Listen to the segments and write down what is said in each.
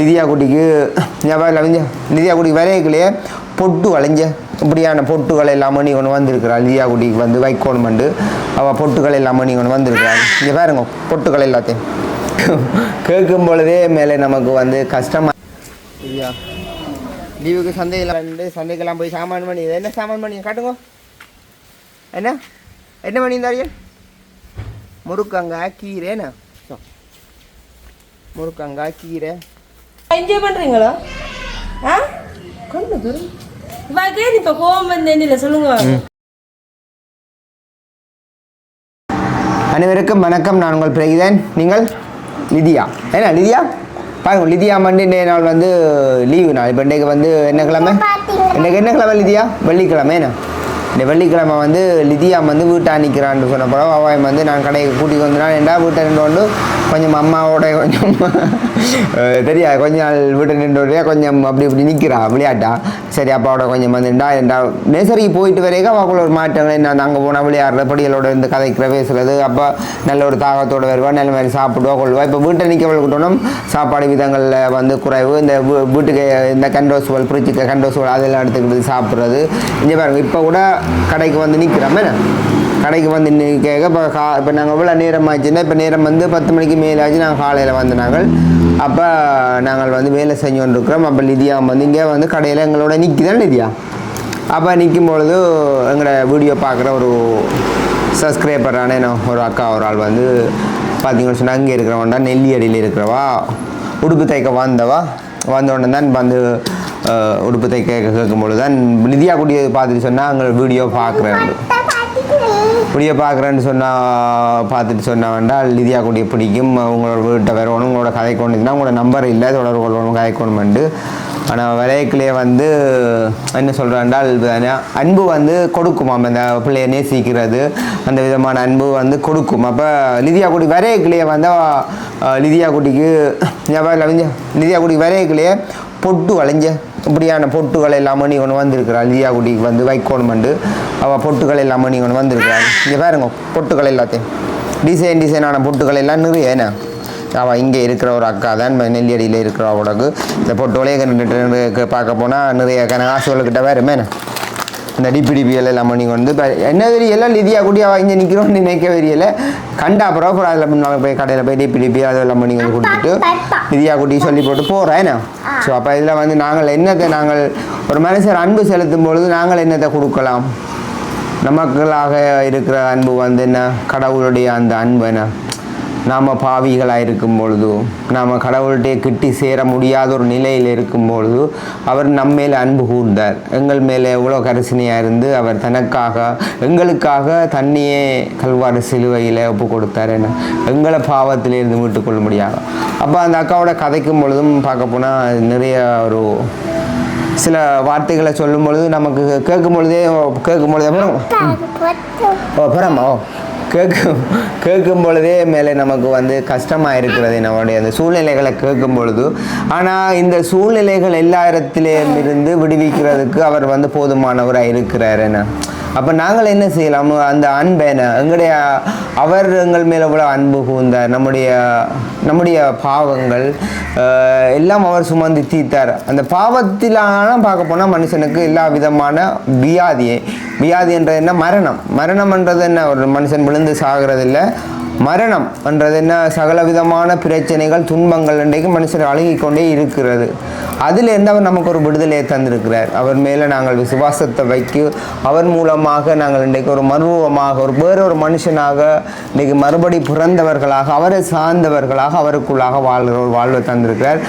நிதியா குட்டிக்கு ஞாபகம் இல்லை லிதியா வரையக்குள்ளேயே பொட்டு வளைஞ்ச இப்படியான பொட்டுகள் எல்லாம் நீ ஒன்று வந்திருக்கிறாள். லிதியா குட்டிக்கு வந்து வைக்கோணும் வந்து அவள் பொட்டுகள் எல்லாம் நீ ஒன்று வந்திருக்கிறாள். இங்கே பாருங்க பொட்டுகள் எல்லாத்தையும். கேட்கும் பொழுதே மேலே நமக்கு வந்து கஷ்டமாக இல்லையா லீவுக்கு சந்தையில் வந்து சந்தைக்கெல்லாம் போய் சாமான் பண்ணி என்ன சாமான் பண்ணி காட்டுங்க. என்ன? என்ன பண்ணியிருந்தாரு முருக்கங்காய் கீரை என்ன? முருக்கங்காய் கீரை. என்ஜாய் பண்றீங்களா? ஆ? கண்ணு திரு. இவாக்கே இப்ப கோவம் வந்தேன்னு சொல்லுங்க. அனைவருக்கும் வணக்கம் நான் உங்கள் பிரகிதன். நீங்கள்? லிதியா. என்ன லிதியா? பாருங்க லிதியா மண்டு இன்றைய நாள் வந்து லீவு நாள். இப்போ இன்றைக்கு வந்து என்ன கிழமை? இன்றைக்கு என்ன கிழமை லிதியா? வெள்ளிக்கிழமை என்ன? இந்த வெள்ளிக்கிழமை வந்து லிதியா வந்து வீட்டாக நிற்கிறான்னு சொன்ன பிறகு அவன் வந்து நான் கடையை கூட்டிட்டு வந்தான் ஏன்டா வீட்டை நின்று கொண்டு கொஞ்சம் அம்மாவோட கொஞ்சம் தெரியாது. கொஞ்ச நாள் வீட்டை நின்று கொஞ்சம் அப்படி இப்படி நிற்கிறா விளையாட்டா. சரி அப்பாவோட கொஞ்சம் வந்துடா ஏண்டா நேசரிக்கு போயிட்டு வரைக்கும் அவக்குள்ள ஒரு மாற்றங்கள் என்ன அங்கே போனால் விளையாடுற படிகளோட இருந்து கதைக்கிற பேசுறது. அப்போ நல்ல ஒரு தாகத்தோடு வருவா நல்ல மாதிரி சாப்பிடுவா கொள்வா இப்போ வீட்டை நிற்க வளர்க்கட்டோம் சாப்பாடு விதங்களில் வந்து குறைவு. இந்த வீட்டுக்கு இந்த கண்டோசுவல் ஃப்ரிட்ஜுக்கு கண்டோசுவல் அதெல்லாம் எடுத்துக்கிட்டு சாப்பிட்றது. இங்கே பாருங்க இப்போ கூட கடைக்கு வந்து நிற்கிறோம் என்ன? கடைக்கு வந்து நிற்க இப்போ கா இப்போ நாங்கள் இவ்வளோ நேரம் ஆச்சுன்னா இப்போ நேரம் வந்து பத்து மணிக்கு மேலே ஆச்சு நாங்கள் காலையில் வந்து நாங்கள் அப்போ நாங்கள் வந்து வேலை செஞ்சு கொண்டு இருக்கிறோம் அப்போ நிதியா வந்து இங்கே வந்து கடையில் எங்களோட நிற்கிதான் நிதியா அப்போ நிற்கும் பொழுது எங்களோட வீடியோ பார்க்குற ஒரு சப்ஸ்கிரைபரான என்ன ஒரு அக்கா ஒரு ஆள் வந்து பார்த்தீங்கன்னு சொன்னால் அங்கே இருக்கிறவன்டா நெல்லியடியில் இருக்கிறவா உடுப்பு தைக்க வந்தவா வந்த உடனே தான் வந்து உடுப்பத்தை கேட்க கேட்கும்பொழுது கேட்கும் பொழுது தான் நிதியா குட்டியை பார்த்துட்டு சொன்னால் அங்கே வீடியோ பார்க்குறேன் இப்படியே பார்க்குறேன்னு சொன்னால் பார்த்துட்டு சொன்னால் வேண்டாம் லிதியா குட்டியை பிடிக்கும். உங்களோட வீட்டை வரணும் உங்களோட கதை கொண்டுனா உங்களோட நம்பர் இல்லை தொடர்பு கொள்ளணும் கதை கொண்டு ஆனால் விலைக்குள்ளேயே வந்து என்ன சொல்கிறாண்டால் அன்பு வந்து கொடுக்குமாம் அந்த பிள்ளையை நேசிக்கிறது. அந்த விதமான அன்பு வந்து கொடுக்கும். அப்போ லிதியா குட்டி விரையக்கிலேயே வந்து லிதியா குட்டிக்கு ஞாபகம் இல்லை லிதியா குடி வரையக்குள்ளேயே பொட்டு வளைஞ்ச இப்படியான பொட்டுகளை எல்லாம் மணி ஒன்று வந்திருக்கிறாள். லியாகுடிக்கு வந்து வைக்கோணும் வந்து அவள் பொட்டுகள் எல்லாம் மணி ஒன்று வந்திருக்கிறாள். இங்கே பாருங்க பொட்டுகள் எல்லாத்தையும். டிசைன் டிசைனான பொட்டுகள் எல்லாம் நிறைய என்ன? அவள் இங்கே இருக்கிற ஒரு அக்கா தான் நெல்லியடியில் இருக்கிற அவளுக்கு. இந்த பொட்டுகளே கண்டுட்டு பார்க்க போனால் நிறைய கனகாசுகளுக்கிட்ட வேறுமே இந்த டிபி டிபிஎல் எல்லாம் பண்ணி கொண்டு இப்போ என்ன தெரியல லிதியா குட்டி அவள் இங்கே நிற்கிறோன்னு நினைக்க தெரியல. கண்டா அப்புறம் அப்புறம் அதில் முன்னாள் போய் கடையில் போய் டிபி டிபி அதெல்லாம் வந்து கொடுத்துட்டு லிதியா குட்டி சொல்லி போட்டு போகிறேன் என்ன? ஸோ அப்போ இதில் வந்து நாங்கள் என்னத்தை நாங்கள் ஒரு மனுஷர் அன்பு செலுத்தும் பொழுது நாங்கள் என்னத்தை கொடுக்கலாம்? நமக்களாக இருக்கிற அன்பு வந்து என்ன? கடவுளுடைய அந்த அன்பு என்ன? நாம் பாவிகளாக இருக்கும் பொழுது நாம் கடவுள்கிட்ட கிட்டி சேர முடியாத ஒரு நிலையில் இருக்கும் பொழுது அவர் நம்மேல் அன்பு கூர்ந்தார். எங்கள் மேலே எவ்வளோ கரிசனையாக இருந்து அவர் தனக்காக எங்களுக்காக தண்ணியே கல்வாறு சிலுவையில் ஒப்பு கொடுத்தார் என்ன எங்களை பாவத்திலிருந்து மீட்டுக் கொள்ள முடியாது அப்போ அந்த அக்காவோட கதைக்கும் பொழுதும் பார்க்க போனால் நிறைய ஒரு சில வார்த்தைகளை சொல்லும் பொழுது நமக்கு கேட்கும் பொழுதே கேட்கும் பொழுதே அப்புறம் ஓ அப்புறம் ஓ. கேட்கும் கேட்கும் பொழுதே மேலே நமக்கு வந்து கஷ்டமாக இருக்கிறது நம்மளுடைய அந்த சூழ்நிலைகளை கேட்கும் பொழுது. ஆனால் இந்த சூழ்நிலைகள் எல்லா இடத்திலேயும் இருந்து விடுவிக்கிறதுக்கு அவர் வந்து போதுமானவராக இருக்கிறார் என்ன? அப்போ நாங்கள் என்ன செய்யலாம்? அந்த அன்பை என்ன? எங்களுடைய அவர் எங்கள் மேலே இவ்வளோ அன்பு கூர்ந்தார் நம்முடைய நம்முடைய பாவங்கள் எல்லாம் அவர் சுமந்து தீர்த்தார். அந்த பாவத்திலான பார்க்க போனால் மனுஷனுக்கு எல்லா விதமான வியாதியை வியாதி என்றது என்ன? மரணம். மரணம்ன்றது என்ன? ஒரு மனுஷன் விழுந்து சாகிறது இல்லை மரணம் என்றது என்ன? சகல விதமான பிரச்சனைகள் துன்பங்கள் இன்றைக்கு மனுஷர் அழுகிக்கொண்டே இருக்கிறது. அதிலிருந்து அவர் நமக்கு ஒரு விடுதலையை தந்திருக்கிறார். அவர் மேலே நாங்கள் விசுவாசத்தை வைக்க அவர் மூலமாக நாங்கள் இன்றைக்கு ஒரு மர்வமாக ஒரு வேறொரு மனுஷனாக இன்றைக்கு மறுபடி பிறந்தவர்களாக அவரை சார்ந்தவர்களாக அவருக்குள்ளாக வாழ்கிற ஒரு வாழ்வை தந்திருக்கிறார்.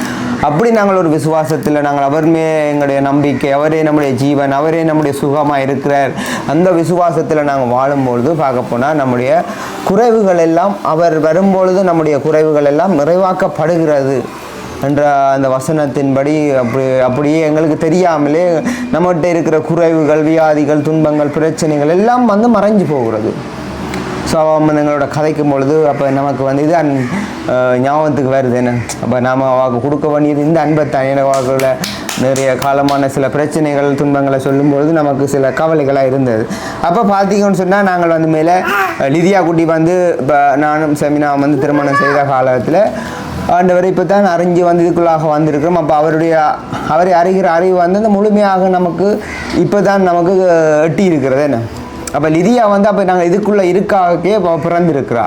அப்படி நாங்கள் ஒரு விசுவாசத்தில் நாங்கள் அவர் மே எங்களுடைய நம்பிக்கை அவரே நம்முடைய ஜீவன் அவரே நம்முடைய சுகமாக இருக்கிறார். அந்த விசுவாசத்தில் நாங்கள் வாழும்பொழுது பார்க்க போனால் நம்முடைய குறைவுகள் எல்லாம் அவர் வரும்பொழுது நம்முடைய குறைவுகள் எல்லாம் நிறைவாக்கப்படுகிறது என்ற அந்த வசனத்தின்படி அப்படி அப்படியே எங்களுக்கு தெரியாமலே நம்மகிட்ட இருக்கிற குறைவுகள் வியாதிகள் துன்பங்கள் பிரச்சனைகள் எல்லாம் வந்து மறைஞ்சு போகிறது. ஸோ அவன் எங்களோட கதைக்கும் பொழுது அப்போ நமக்கு வந்து இது அன் ஞாபகத்துக்கு வருது என்ன? அப்போ நாம் அவளுக்கு கொடுக்க வேண்டியது இந்த அன்பை தனியான வாக்குள்ள நிறைய காலமான சில பிரச்சனைகள் துன்பங்களை சொல்லும்பொழுது நமக்கு சில கவலைகளாக இருந்தது. அப்போ பார்த்தீங்கன்னு சொன்னால் நாங்கள் வந்து மேலே லிதியா குட்டி வந்து இப்போ நானும் செமினா வந்து திருமணம் செய்த காலத்தில் ஆண்டவர் இப்போ தான் அறிஞ்சு வந்து இதுக்குள்ளாக வந்திருக்கிறோம். அப்போ அவருடைய அவரை அறிகிற அறிவு வந்து அந்த முழுமையாக நமக்கு இப்போ தான் நமக்கு எட்டி இருக்கிறது என்ன? அப்போ லிதியா வந்து அப்போ நாங்கள் இதுக்குள்ளே இருக்காக்கே பிறந்திருக்கிறா.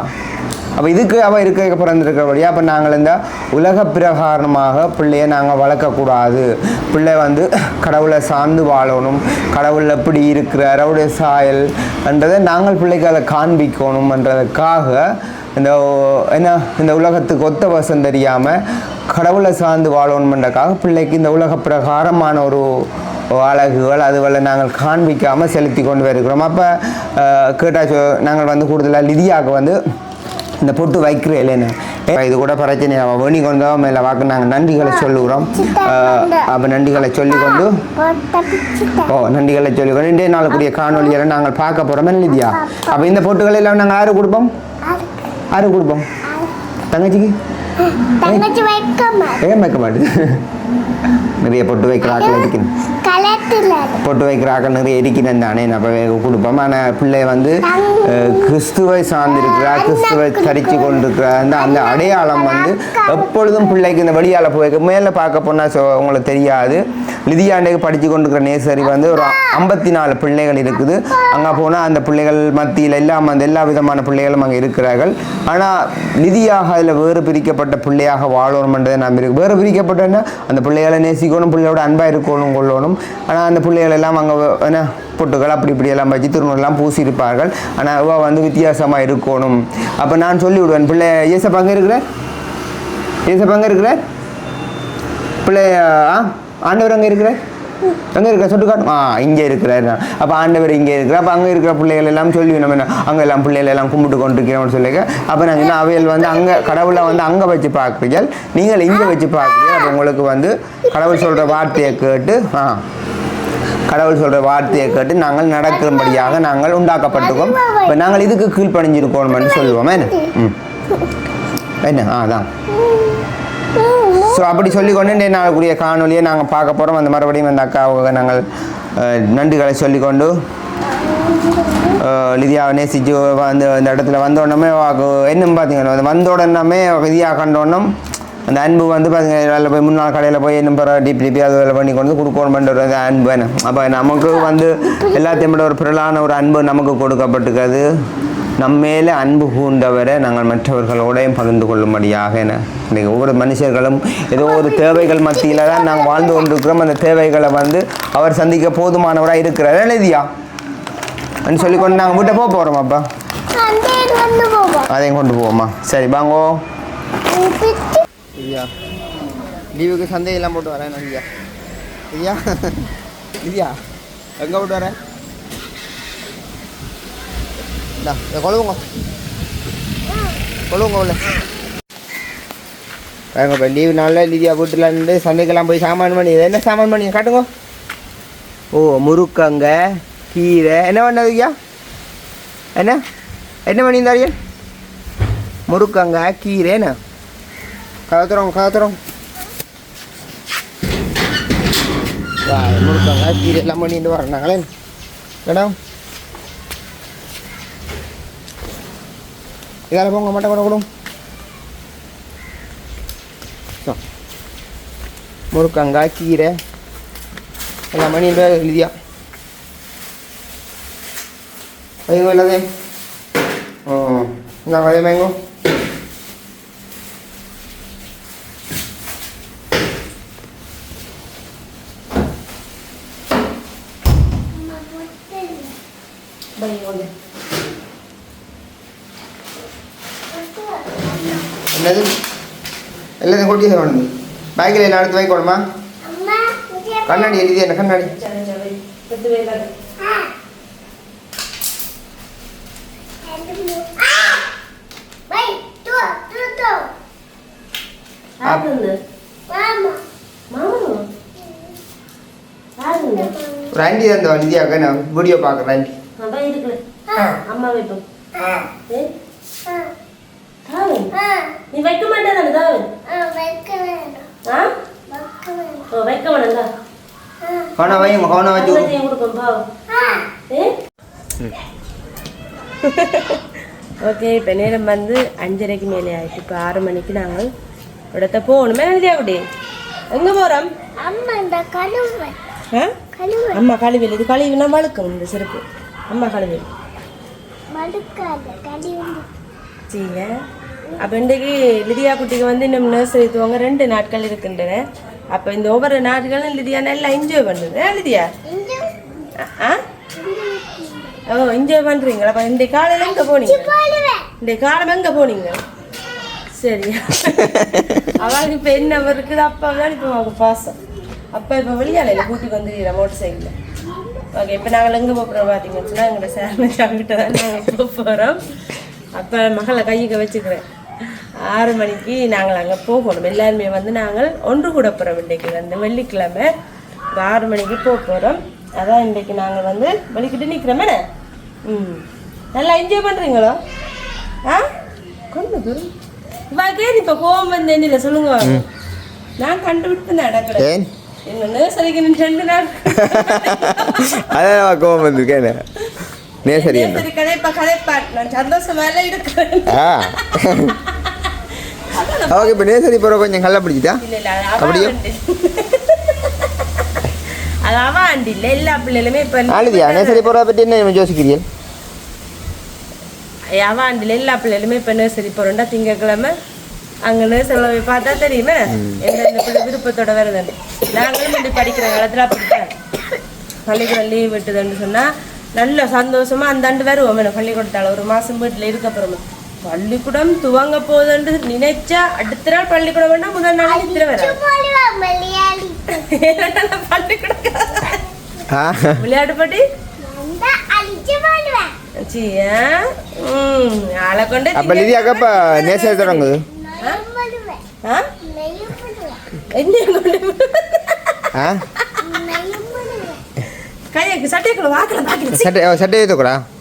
அப்போ இதுக்கு அவள் இருக்க பிறந்திருக்கிறபடியா அப்போ நாங்கள் இந்த உலக பிரகாரமாக பிள்ளையை நாங்கள் வளர்க்கக்கூடாது. பிள்ளை வந்து கடவுளை சார்ந்து வாழணும். கடவுள் எப்படி இருக்கிறார் அவருடைய சாயல் என்றதை நாங்கள் பிள்ளைக்கு அதை காண்பிக்கணும்ன்றதுக்காக இந்த என்ன இந்த உலகத்துக்கு ஒத்த வசம் தெரியாமல் கடவுளை சார்ந்து வாழணுமென்றக்காக பிள்ளைக்கு இந்த உலக பிரகாரமான ஒரு அழகுகள் அதுவரை நாங்கள் காண்பிக்காமல் செலுத்தி கொண்டு வருகிறோம். அப்போ கேட்டாச்சு நாங்கள் வந்து கூடுதலாக லிதியாவுக்கு வந்து இந்த பொட்டு வைக்கிற இல்லைன்னு. இது கூட பிரச்சனை அவன் வேணி கொண்டு மேலே வாக்கு. நாங்கள் நன்றிகளை சொல்லுகிறோம். அப்போ நன்றிகளை சொல்லிக்கொண்டு ஓ நன்றிகளை சொல்லிக்கொண்டு இன்றைய நாளுக்குரிய காணொலியெல்லாம் நாங்கள் பார்க்க போகிறோம் லிதியா அப்போ இந்த பொட்டுகளை எல்லாம் நாங்கள் யாரு கொடுப்போம்? யாரு கொடுப்போம். தங்கச்சிக்கு? தங்கச்சி வைக்க ஏன் வைக்க மாட்டேது நிறைய பொட்டு வைக்கிற ஆக்கள் கலெக்டர்ல பொட்டு வைக்கிற ஆக்கள் நிறைய இருக்கிறேன் தானே அப்போ கொடுப்போம். ஆனால் பிள்ளை வந்து கிறிஸ்துவை சார்ந்திருக்கிறா கிறிஸ்துவை தரித்து கொண்டிருக்கிறா அந்த அந்த அடையாளம் வந்து எப்பொழுதும் பிள்ளைக்கு இந்த வழியால் போய் மேலே பார்க்க போனால் சொ உங்களுக்கு தெரியாது. லிதியாண்டேக்கு படித்து கொண்டிருக்கிற நேசரி வந்து ஒரு ஐம்பத்தி நாலு பிள்ளைகள் இருக்குது. அங்கே போனால் அந்த பிள்ளைகள் மத்தியில் எல்லாம் அந்த எல்லா விதமான பிள்ளைகளும் அங்கே இருக்கிறார்கள். ஆனால் நிதியாக அதில் வேறு பிரிக்கப்பட்ட பிள்ளையாக வாழணும்ன்றதை நாம் இருக்கு வேறு பிரிக்கப்பட்டன்னா அந்த பிள்ளைகளை நேசிக்கணும் பிள்ளையோட அன்பாக இருக்கணும் கொள்ளணும். ஆனால் அந்த பிள்ளைகள் எல்லாம் அங்கே என்ன பொட்டுகள் அப்படி இப்படி எல்லாம் வச்சு திருநூறுலாம் பூசியிருப்பார்கள். ஆனால் அவ வந்து வித்தியாசமாக இருக்கணும். அப்போ நான் சொல்லி விடுவேன் பிள்ளை ஏசப்பா அங்கே இருக்கிற ஏசப்பா அங்கே இருக்கிற பிள்ளை ஆ ஆண்டவர் அங்கே இருக்கிற அங்கே இருக்கிற சொட்டு காட்டும் ஆ இங்கே இருக்கிறார். அப்போ ஆண்டவர் இங்கே இருக்கிற அப்போ அங்கே இருக்கிற பிள்ளைகள் எல்லாம் சொல்லி நம்ம என்ன அங்கே எல்லாம் பிள்ளைகள் எல்லாம் கும்பிட்டு கொண்டிருக்கிறோம்னு சொல்லிக்க அப்போ நான் சொன்னேன் அவைகள் வந்து அங்கே கடவுளை வந்து அங்கே வச்சு பார்க்குறீர்கள் நீங்கள் இங்கே வச்சு பார்க்குறீங்க அப்போ உங்களுக்கு வந்து கடவுள் சொல்கிற வார்த்தையை கேட்டு ஆ கடவுள் சொல்கிற வார்த்தையை கேட்டு நாங்கள் நடக்கும்படியாக நாங்கள் உண்டாக்கப்பட்டுக்கோம் இப்போ நாங்கள் இதுக்கு கீழ்ப்பணிஞ்சிருக்கோம்னு சொல்லுவோம். என்ன? ம். என்ன? ஆ அதான். ஸோ அப்படி சொல்லிக்கொண்டு இன்றைய நாளுக்குரிய காணொலியை நாங்கள் பார்க்க போகிறோம் அந்த மறுபடியும் அந்த அக்காவுக்கு நாங்கள் நண்டுகளை நன்றிகளை சொல்லிக்கொண்டு லிதியாவை நேசிச்சு வந்து அந்த இடத்துல வந்த உடனே என்னன்னு பார்த்தீங்கன்னா அது வந்த உடனே லிதியா அந்த அன்பு வந்து பார்த்தீங்கன்னா வேலை போய் முன்னாள் கடையில் போய் என்ன பிற டிபி டிப்பி அது வேலை பண்ணி கொண்டு கொடுக்கணுமென்ற ஒரு அன்பு என்ன அப்போ நமக்கு வந்து எல்லாத்தையும் விட ஒரு பிறலான ஒரு அன்பு நமக்கு கொடுக்கப்பட்டிருக்கிறது. நம்மேலே அன்பு கூண்டவரை நாங்கள் மற்றவர்களோடையும் பகிர்ந்து கொள்ளும்படியாக என. இன்றைக்கி ஒவ்வொரு மனுஷர்களும் ஏதோ ஒரு தேவைகள் மத்தியில் தான் நாங்கள் வாழ்ந்து கொண்டிருக்கிறோம். அந்த தேவைகளை வந்து அவர் சந்திக்க போதுமானவராக இருக்கிறார். எழுதியா? அப்படின்னு சொல்லிக்கொண்டு நாங்கள் வீட்டை போக போகிறோம் அப்பா. அதையும் கொண்டு போவோமா? சரி வாங்கோ. பிச்சு லீவுக்கு சந்தையெல்லாம் போட்டு வரேன் ஐயா ஐயா ஐயா எங்கே போட்டு வரேன் இந்தா இதை கொழுவுங்க கொழுவுங்க உள்ள வாங்க இப்போ லீவு நாளில் லிதியா வீட்டில் இருந்து சந்தைக்கெல்லாம் போய் சாமான் பண்ணி இது என்ன சாமான் பண்ணி காட்டுங்க ஓ முறுக்கங்க கீரை என்ன பண்ணது ஐயா என்ன என்ன பண்ணியிருந்தாரு முறுக்கங்க கீரை என்ன கதத்துறோம் கதத்துறோம் முறுக்காங்க கீரை எல்லாம் பண்ணிட்டு வரனாங்களே மேடம் இதால போங்க மட்டை கூட கொடுங்க சோ. முறுக்கங்காய் கீரை எல்லாம் பண்ணிட்டு எழுதியா வைங்க இல்லாதே ஓ இந்த அதே மேங்கோ என்னது? எல்லாத்தையும் கொட்டி வேணும் பேக்கில் எல்லாம் எடுத்து வைக்கணுமா அம்மா கண்ணாடி எழுதி என்ன கண்ணாடி? சரி சரி. பத்து பேர் ஆ. ரெண்டு மூணு. ஆ. வை டூ டூ டூ யாருங்க நீ வைக்க மாட்டேன் தாவன் ஆ வைக்க வேண்டாம். ஆ? வைக்க வேண்டாம். ஓ வைக்க வேணாங்க ஆ. கவனம் வைங்க கவனம் வச்சு கொடுப்போம் பாவம் ஆ. ஏ? ஓகே இப்போ நேரம் வந்து அஞ்சரைக்கு மேலே ஆயிடுச்சு இப்போ ஆறு மணிக்கு நாங்கள் இடத்த போகணுமே எழுதியா குட்டி? எங்க போறோம்? அம்மா இந்த கழுவை. அம்மா கழுவில் இது கழுவினா வழுக்கும் இந்த செருப்பு. அம்மா கழுவில் மடுக்காத கழுவு சரிங்க அப்போ இன்றைக்கு லிதியா குட்டிக்கு வந்து இன்னும் நர்சரி துவங்க ரெண்டு நாட்கள் இருக்கின்றன. அப்போ இந்த ஒவ்வொரு நாட்களும் லிதியா நல்லா என்ஜாய் பண்ணுது. லிதியா? ஆ? ஓ என்ஜாய் பண்ணுறீங்களா அப்போ இந்த காலையில் எங்கே போனீங்க? போடுவேன் இந்த காலம் எங்கே போனீங்க? சரி அவளுக்கு இப்போ என்ன இருக்குது அப்பா தான் இப்போ அவங்க பாசம். அப்பா இப்போ வெளியாலையில் கூட்டிட்டு வந்துடுறீங்க மோட்டர் சைக்கிளில் ஓகே இப்போ நாங்கள் எங்கே போகிறோம் பார்த்தீங்கன்னா எங்களோட சேலஞ்சாங்கிட்ட தான் நாங்கள் போக போகிறோம் அப்போ மகளை கையுக்க வச்சுக்கிறேன். ஆறு மணிக்கு நாங்கள் அங்கே போகணும். எல்லாருமே வந்து நாங்கள் ஒன்று கூட போகிறோம் இன்றைக்கு. வந்து வெள்ளிக்கிழமை ஆறு மணிக்கு போக போகிறோம் அதான் இன்றைக்கு நாங்கள் வந்து வெளிக்கிட்டு நிற்கிறோமே ம். நல்லா என்ஜாய் பண்ணுறீங்களோ ஆ? கொண்டு தூரம் இவாக்கே இப்போ கோவம் வந்து என்ன சொல்லுங்க. நான் கண்டுபிடிப்பு நடக்கிறேன். அதான் கோவம் வந்திருக்கேன் நேசரி கதைப்பா கதைப்பா நான் சந்தோஷமா ஆ. ஓகே இப்போ நேசரி போகிற கொஞ்சம் கள்ள பிடிச்சிட்டா இல்ல அது இல்ல எல்லா பிள்ளைகளுமே இப்ப நாளைதியா நேசரி போகிறத பற்றி என்ன யோசிக்கிறீர்கள்? அவ ஆண்டுல எல்லா பிள்ளைகளுமே இப்ப நர்சரி போறோம்டா திங்கக்கிழமை. அங்க நர்சரியில் போய் பார்த்தா தெரியுமே? எந்தெந்த பிள்ளை விருப்பத்தோட வருதுன்னு. நாங்களும் இப்படி படிக்கிற காலத்துல அப்படித்தான். பள்ளிக்கூடம் லீவ் விட்டுதுன்னு சொன்னா நல்ல சந்தோஷமா அந்த ஆண்டு வருவோம். பள்ளிக்கூடத்தால ஒரு மாசம் வீட்டுல இருக்க அப்புறமா பள்ளிக்கூடம் துவங்க போகுதுன்னு நினைச்சா அடுத்த நாள் பள்ளிக்கூடம் வேணா முதல் நாள் நித்திர மலையாளி பள்ளிக்கூடம் ஆ. விளையாட்டு போட்டி? சட்டை சட்டை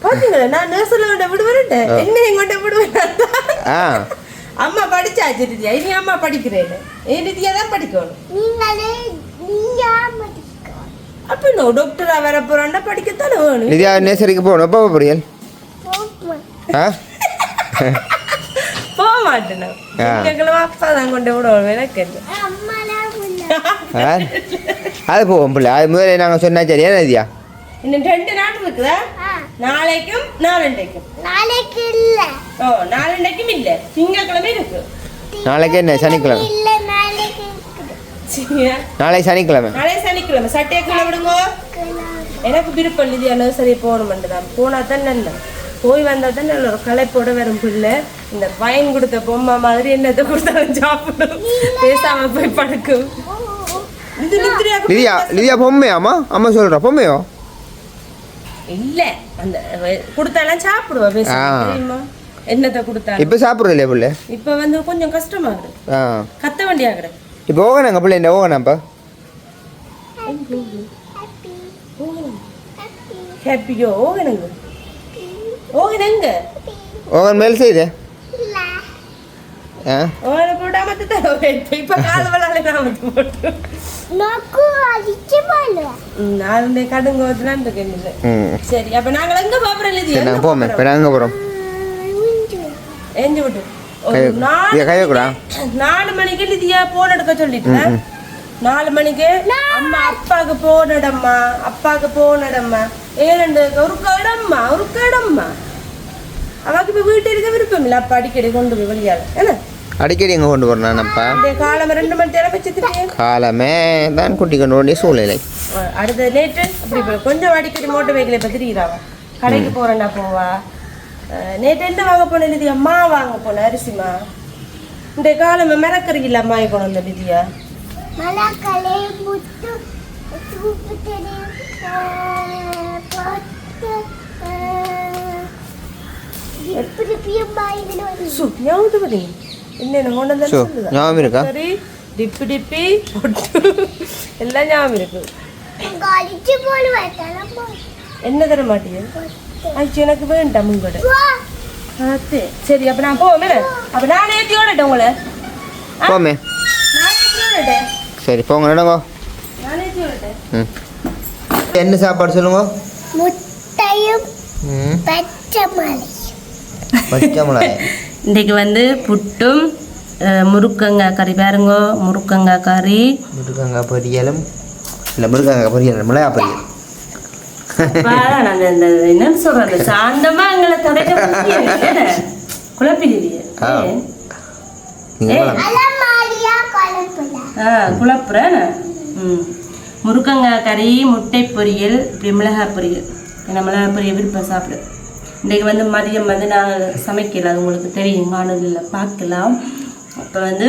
பாத்தீங்களா? நான் நர்சரில் கொண்டு விடுவேன் என்ன கொண்டு விடுவேன். அம்மா படிச்சாச்சு ரிதியா இனி அம்மா படிக்கிறேன் ஏன் ரிதியா தான் படிக்கணும். நீங்களே நீங்க மதிக்க அப்ப நான் டாக்டரா வர போறான்னா படிக்கத்தானே வேணும்? லிதியா நேசரிக்கு போகணும். எப்போ போப்பேன் ஆ? போக மாட்டேன். திங்கக்கிழமை அப்பா தான் கொண்டு விடுவோம் எனக்கு அது போவோம் பிள்ளை. அது முதல்ல நாங்கள் சொன்னா சரியா லிதியா இன்னும் ரெண்டு நாள் இருக்குதா? நாளைக்கும் நாளண்டைக்கும் நாளைக்கு இல்ல. ஓ நாளண்டைக்கும் இல்ல. திங்கக்கிழமை இருக்கு. நாளைக்கு என்ன? சனிக்கிழமை. இல்ல நாளைக்கு நாளை சனிக்கிழமை. நாளை சனிக்கிழமை. சட்டையை கீழே விடுங்க. எனக்கு விருப்பம் இல்லையா நர்சரி போகணுமெண்டு தான். போனால் தான் நல்ல போய் வந்தால் தான் நல்ல ஒரு களைப்போட வரும் பிள்ளை. இந்த பயன் கொடுத்த பொம்மை மாதிரி என்னத்தை கொடுத்தாலும் சாப்பிடும். பேசாம போய் படுக்கும். லிதியா லிதியா பொம்மையாம்மா? அம்மா சொல்கிறா பொம்மையோ? இல்ல. அந்த கொடுத்தாலாம் சாப்பிடுவா பேசாம என்னத்தை கொடுத்தாலும். இப்போ சாப்பிட்றது இல்லையா பிள்ளை? இப்ப வந்து கொஞ்சம் கஷ்டமாகுது. ஆ. கத்த வேண்டியாகுது இப்போ ஓகனாங்க பிள்ளை இந்த ஓகனாப்பா ஹாப்பி ஹாப்பியோ ஓகனங்க. ஓகனங்க. ஓகன் மேல் செய்து. இல்ல ஓகனை போடாம தர இப்ப கால் வளாலே நாம போட்டு நோக்கு சரி அப்ப நாங்கள் எங்க போமே இப்போ நாங்கள் போகிறோம் எஞ்சி விட்டு நாலு இதை மணிக்கு லிதியா போன் எடுக்க சொல்லிட்டேன் நாலு மணிக்கு அம்மா அப்பாவுக்கு போனடம்மா அப்பாவுக்கு போனடம்மா ஏழு ஒரு கடம்மா ஒரு கடம்மா அவக்கு இப்ப வீட்டு இருக்க விருப்பம் இல்லை அப்பா அடிக்கடி கொண்டு போய் வெளியால என்ன அடிக்கடி எங்கே கொண்டு போகிறேன்ப்பா இந்த காலம் ரெண்டு மணி நேரம் வச்சுக்கிறேன் காலமே தான் குட்டி கொண்டு வேண்டிய சூழ்நிலை. அடுத்த நேற்று அப்படி கொஞ்சம் அடிக்கடி மோட்டர் வெஹிக்கிள் இப்போ திரிகிறாவா கடைக்கு போறேன்னா போவா. நேற்று என்ன வாங்க போனேன் நிதியா? அம்மா வாங்க போனேன் அரிசிமா? இந்த காலம் மிரக்கறியில் அம்மா கொண்டு வந்த நிதியா? எப்படி பியம்மா இதுல சு ஞாபகம் இருக்கா சரி டிப்பி டிப்பி பொட்டு எல்லாம் ஞாபகம் இருக்கு என்ன தர மாட்டீங்க ஆச்சு எனக்கு வேண்டாம் உங்களோட அது சரி அப்போ நான் போவேன் அப்போ நான் ஏற்றி ஓடட்டேன் உங்களை போமே சரி போங்க ம் என்ன சாப்பாடு சொல்லுங்க முட்டையும் பச்சை மலை பச்சை மிளகாய் இன்றைக்கு வந்து புட்டும் முருக்கங்காய் கறி. பாருங்க முருக்கங்காய் கறி. முருகங்காய் பொரியலும். இல்லை முருகங்காய் பொரியல் மிளகா பொரியல். என்னன்னு சொல்றது? சாந்தமா எங்களை கதைக்க ம். முருக்கங்காய் கறி முட்டை பொரியல் இப்படி மிளகாய் பொரியல். மிளகாய் பொரியல் விருப்பம் சாப்பிடு. இன்றைக்கு வந்து மதியம் வந்து நாங்கள் சமைக்கல. அது உங்களுக்கு தெரியும். காணொலியில் பார்க்கலாம். அப்போ வந்து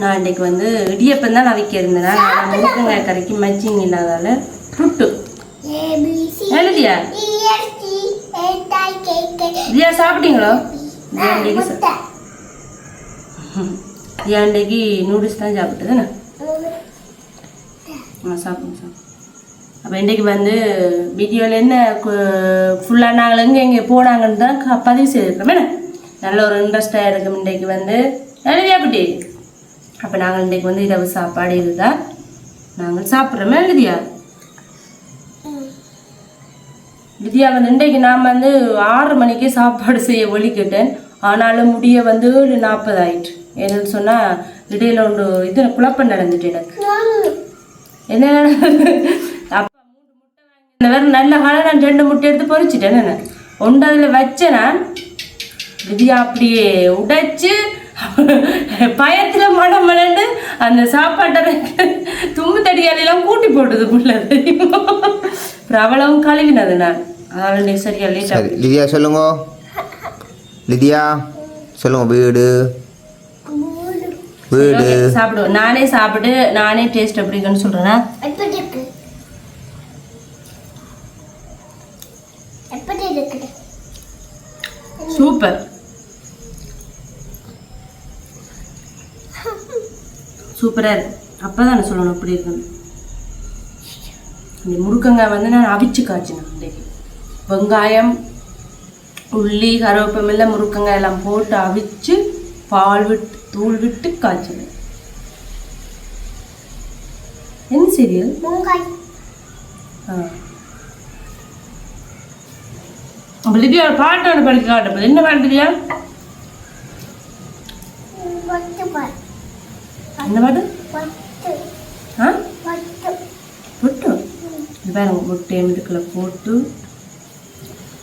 நான் இன்றைக்கு வந்து இடியப்பம் தான் அவிக்க இருந்தேன். நான் முருக்கங்காய் கறிக்கு மச்சிங் இல்லாதால புட்டு. எழுதியா? இல்லையா சாப்பிட்டீங்களோ? இல்லையா இன்றைக்கு நூடுல்ஸ் தான் சாப்பிட்டு தானே ஆ சாப்பிடுங்க சாப்பிடுங்க. அப்போ இன்றைக்கு வந்து வீடியோவில் என்ன ஃபுல்லாக நாங்கள் எங்கே எங்கே போனாங்கன்னு தான் பதிவு செய்திருக்கோம் என்ன? நல்ல ஒரு இன்ட்ரெஸ்டாக இருக்கும் இன்றைக்கு வந்து. எழுதியா குட்டி? அப்போ நாங்கள் இன்றைக்கு வந்து இரவு சாப்பாடு இதுதான். நாங்கள் சாப்பிட்றோமே. எழுதியா? வித்யா வந்து இன்றைக்கு நான் வந்து ஆறு மணிக்கே சாப்பாடு செய்ய ஒழிக்கிட்டேன். ஆனாலும் முடிய வந்து ஒரு நாற்பது ஆயிட்டு என்னன்னு சொன்னால் இடையில ஒன்று இது குழப்பம் நடந்துட்டு எனக்கு. என்ன அப்பா மூணு முட்டை வாங்கி வேறு நல்ல காலம் நான் ரெண்டு முட்டை எடுத்து பொறிச்சிட்டேன் நான். ஒன்று அதில் வச்சேன் நான் விதியா அப்படியே உடைச்சு பயத்தில் மடம் மலண்டு அந்த சாப்பாட்டை தும்பு தடியாலெல்லாம் கூட்டி போட்டது அப்புறம் அவ்வளவும் கழுவினது நான். அதனால நீ சரியா லேட்டாக லிதியா சொல்லுங்க. லிதியா சொல்லுங்க வீடு. வீடு. சாப்பிடுவோம் நானே சாப்பிட்டு நானே டேஸ்ட் எப்படி இருக்குன்னு எப்படி இருக்கு எப்படி இருக்குது சூப்பர் சூப்பராக இருக்கு அப்போ தானே சொல்லணும் இப்படி இருக்குன்னு. இந்த முருக்கங்காய் வந்து நான் அவிச்சு காய்ச்சினேன் இன்றைக்கு வெங்காயம் உள்ளி கருவேப்பமில்லை முருக்கங்காய் எல்லாம் போட்டு அவிச்சு பால் விட்டு தூள் விட்டு காய்ச்சினேன். என்ன சீரியல்? ஆ. அப்போ லிதியா ஒரு பாட்டு ஒன்று படிக்க காட்டப்போது என்ன பாட்டு பார் என்ன பாட்டு? ஆ? பொட்டு. இது பாருங்க முட்டையை இதுக்குள்ள போட்டு.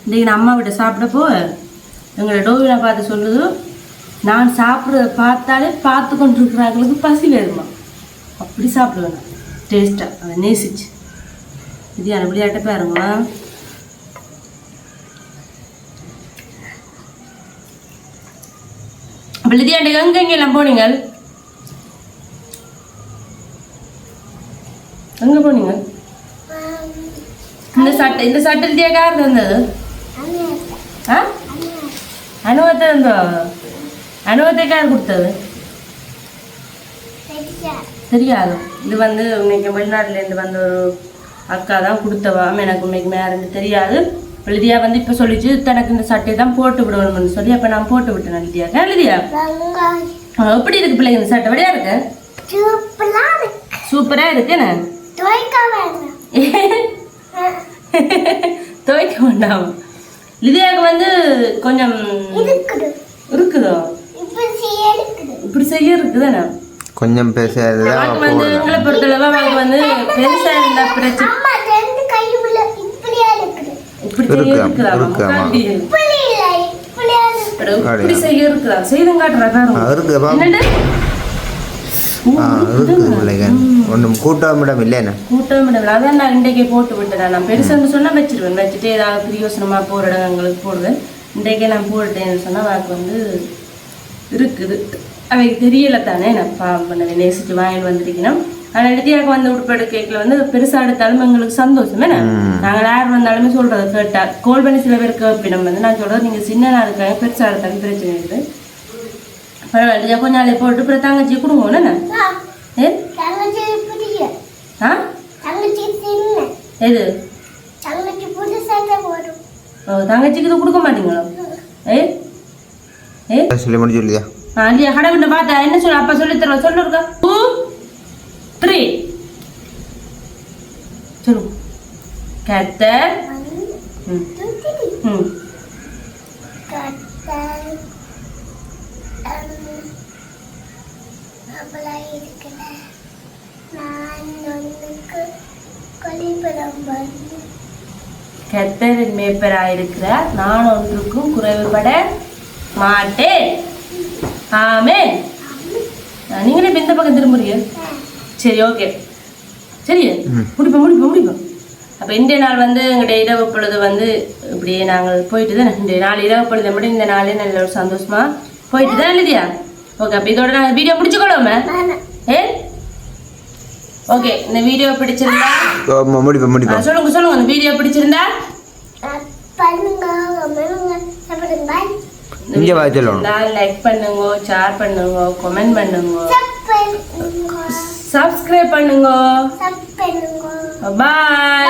இன்றைக்கி நான் அம்மா விட்ட சாப்பிட போ எங்களை டோவினை பார்த்து சொல்லுது நான் சாப்பிட்றத பார்த்தாலே பார்த்து கொண்டு இருக்கிறாங்களுக்கு பசி வருமா அப்படி சாப்பிடுவேன் நான். டேஸ்ட்டாக அதை நேசிச்சு. இது யார் விளையாட்ட விழுதியாண்டு அப்போ லிதியாண்டி எங்கே எங்கெல்லாம் போனீங்க? போனீங்க இந்த சட்டை இந்த சட்டை லிதியா யார் தந்தது ஆ? அனுபவத்தை இருந்தோ அனுபவத்தை கொடுத்தது? தெரியாது. இது வந்து இன்னைக்கு வெளிநாட்டிலேருந்து வந்த ஒரு அக்கா தான் கொடுத்தவா எனக்கு இன்னைக்கு மேரேஜ் தெரியாது. லிதியா வந்து இப்போ சொல்லிச்சு தனக்கு இந்த சட்டையை தான் போட்டு விடணும்னு சொல்லி அப்போ நான் போட்டு விட்டேன் லிதியா லிதியா எப்படி இருக்கு பிள்ளைங்க இந்த சட்டை? வழியா இருக்கு? சூப்பரா இருக்கு. என்ன? துவைக்க வேண்டாம். லிதியாவுக்கு வந்து கொஞ்சம் இருக்குது. இருக்குதோ? இப்ப செய்ய இருக்குது. இப்படி செய்ய இருக்குதானே கொஞ்சம் அவனுக்கு வந்து எங்களை பொறுத்தளவு அவனுக்கு வந்து பெருசா இருந்த பிரச்சனை ஒன்றும் கூட்டமிடம் இல்லைண்ணே கூட்டம் விடல அதான் நான் இன்றைக்கே போட்டு விட்டுறேன் நான் பெருசான்னு சொன்னா வச்சிருவேன். வச்சுட்டு ஏதாவது பிரியோசனமா போகிற இடங்களுக்கு போடுவேன். இன்றைக்கே நான் போட்டுட்டேன்னு சொன்னா எனக்கு வந்து இருக்குது. அவைக்கு தெரியல தானே. நான் பாவம் பண்ண நேசிச்சு வாங்கிட்டு வந்திருக்கணும். ஆனால் இறுதியாக வந்து உடுப்பெடு கேக்கில் வந்து பெருசாக எடுத்தாலும் எங்களுக்கு சந்தோஷம். என்ன? நாங்கள் யார் வந்தாலுமே சொல்கிறத கேட்டா கோல் பண்ணி சில பேர் கேட்பினம் வந்து நான் சொல்கிறது நீங்கள் சின்னதாக இருக்காங்க பெருசாக எடுத்தாலும் பிரச்சனை இருக்குது பரவாயில்ல கொஞ்ச நாளைக்கு போட்டு அப்புறம் தங்கச்சி கொடுங்க என்ன? ஆ, எது? ஓ தங்கச்சிக்கு இது கொடுக்க மாட்டீங்களோ? ஏ? ஏ? சொல்லி முடிஞ்சு இல்லையா ஆ இல்லையா? கடை விட்டு பார்த்தா என்ன சொல்ல அப்பா சொல்லி தருவா ચલો ખેતર હમ கத்தரின் மேய்ப்பராயிருக்கிறார். நான் ஒன்றுக்கும் குறைவுபட மாட்டேன். ஆமே நீங்களே இந்த பக்கம் திரும்புறீங்க. சரி ஓகே சரி முடிப்போம் முடிப்போம் முடிப்போம் அப்போ இன்றைய நாள் வந்து எங்களுடைய இரவு பொழுது வந்து இப்படியே நாங்கள் போயிட்டு தான். இன்றைய நாள் இரவு பொழுதை மட்டும் இந்த நாளே நல்ல ஒரு சந்தோஷமா போயிட்டு தான் இல்லையா ஓகே அப்போ இதோட நாங்கள் வீடியோ முடிச்சுக்கொள்ளுவோமே ஏ? ஓகே இந்த வீடியோ பிடிச்சிருந்தா முடிப்போம் முடிப்போம் சொல்லுங்க சொல்லுங்க இந்த வீடியோ பிடிச்சிருந்தா பண்ணுங்க இங்கே வா சொல்லணும் லைக் பண்ணுங்க ஷேர் பண்ணுங்க கமெண்ட் பண்ணுங்க. சப்ஸ்கிரைப் பண்ணுங்க. பாய்